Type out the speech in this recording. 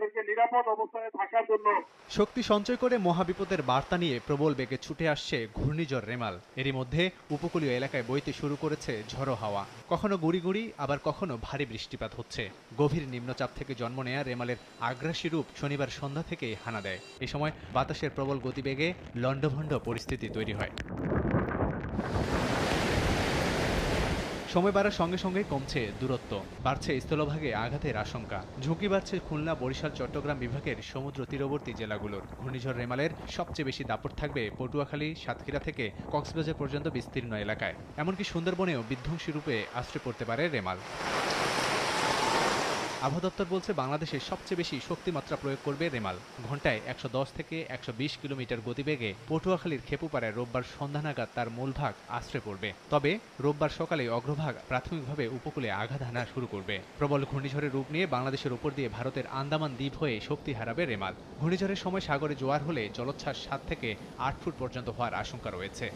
নিরাপদ অবস্থানে থাকার জন্য। শক্তি সঞ্চয় করে মহাবিপদের বার্তা নিয়ে প্রবল বেগে ছুটে আসছে ঘূর্ণিঝড় রেমাল। এরই মধ্যে উপকূলীয় এলাকায় বইতে শুরু করেছে ঝড়ো হাওয়া। কখনো গুড়ি গুড়ি আবার কখনো ভারী বৃষ্টিপাত হচ্ছে। গভীর নিম্নচাপ থেকে জন্ম নেয়া রেমালের আগ্রাসী রূপ শনিবার সন্ধ্যা থেকে হানা দেয়। এ সময় বাতাসের প্রবল গতিবেগে লণ্ডভণ্ড পরিস্থিতি তৈরি হয়। সময় বাড়ার সঙ্গে সঙ্গে কমছে দূরত্ব। বাড়ছে স্থলভাগে আঘাতের আশঙ্কা। ঝুঁকি বাড়ছে খুলনা, বরিশাল, চট্টগ্রাম বিভাগের সমুদ্র তীরবর্তী জেলাগুলোর। ঘূর্ণিঝড় রেমালের সবচেয়ে বেশি দাপট থাকবে পটুয়াখালী, সাতক্ষীরা থেকে কক্সবাজার পর্যন্ত বিস্তীর্ণ এলাকায়। এমনকি সুন্দরবনেও বিধ্বংসী রূপে আশ্রয় পড়তে পারে রেমাল। আবহাওয়া দপ্তর বলছে বাংলাদেশে সবচেয়ে বেশি শক্তিমাত্রা প্রয়োগ করবে রেমাল। ঘন্টায় একশো দশ থেকে একশো বিশ কিলোমিটার গতিবেগে পটুয়াখালীর খেপুপাড়ায় রোববার সন্ধ্যা নাগাদ তার মূলভাগ আশ্রে পড়বে। তবে রোববার সকালে অগ্রভাগ প্রাথমিকভাবে উপকূলে আঘাত হানা শুরু করবে। প্রবল ঘূর্ণিঝড়ের রূপ নিয়ে বাংলাদেশের উপর দিয়ে ভারতের আন্দামান দ্বীপ হয়ে শক্তি হারাবে রেমাল। ঘূর্ণিঝড়ের সময় সাগরে জোয়ার হলে জলোচ্ছ্বাস সাত থেকে আট ফুট পর্যন্ত হওয়ার আশঙ্কা রয়েছে।